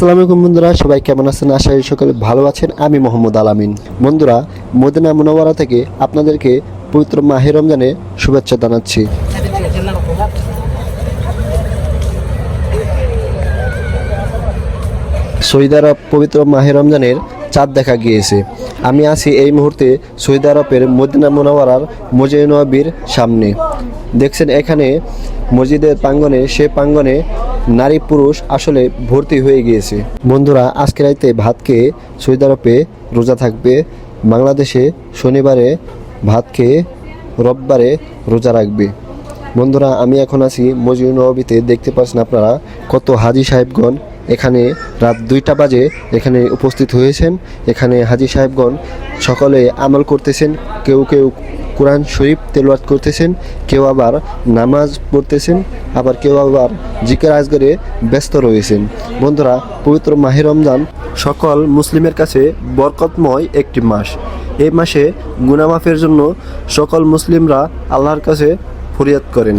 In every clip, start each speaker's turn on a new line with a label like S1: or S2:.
S1: আসসালামু আলাইকুম বন্ধুরা, সবাই কেমন আছেন? আশা করি সকলে ভালো আছেন। আমি মোহাম্মদ আলামিন। বন্ধুরা, মদিনা মুনাওয়ারা থেকে আপনাদেরকে পবিত্র মাহে রমজানে শুভেচ্ছা জানাচ্ছি। আরব পবিত্র মাহে রমজানের চাঁদ দেখা গিয়েছে। আমি আছি এই মুহূর্তে সৌদি আরবের মদিনা মুনাওয়ারার মজিদ নবীর সামনে। দেখছেন এখানে মসজিদের প্রাঙ্গণে, সে প্রাঙ্গণে নারী পুরুষ আসলে ভর্তি হয়ে গিয়েছে। বন্ধুরা আজকে রাইতে ভাত খেয়ে সৌদি আরবে রোজা থাকবে। বাংলাদেশে শনিবারে ভাত খেয়ে রোববারে রোজা রাখবে। বন্ধুরা, আমি এখন আছি মজিদ নবীতে। দেখতে পাচ্ছেন আপনারা কত হাজি সাহেবগণ এখানে রাত দুইটা বাজে এখানে উপস্থিত হয়েছেন। এখানে হাজি সাহেবগণ সকলে আমল করতেছেন, কেউ কেউ কোরআন শরীফ তেলওয়াত করতেছেন, কেউ আবার নামাজ পড়তেছেন, আবার কেউ আবার জিকের আজগরে ব্যস্ত রয়েছেন। বন্ধুরা, পবিত্র মাহে রমজান সকল মুসলিমের কাছে বরকতময় একটি মাস। এই মাসে গুনামাফের জন্য সকল মুসলিমরা আল্লাহর কাছে ফরিয়াদ করেন।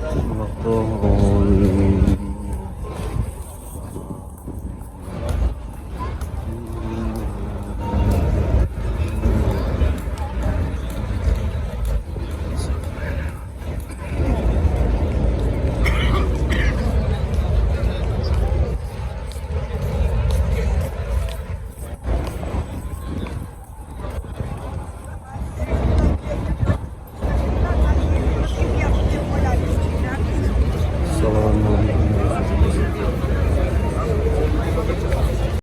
S1: Moto.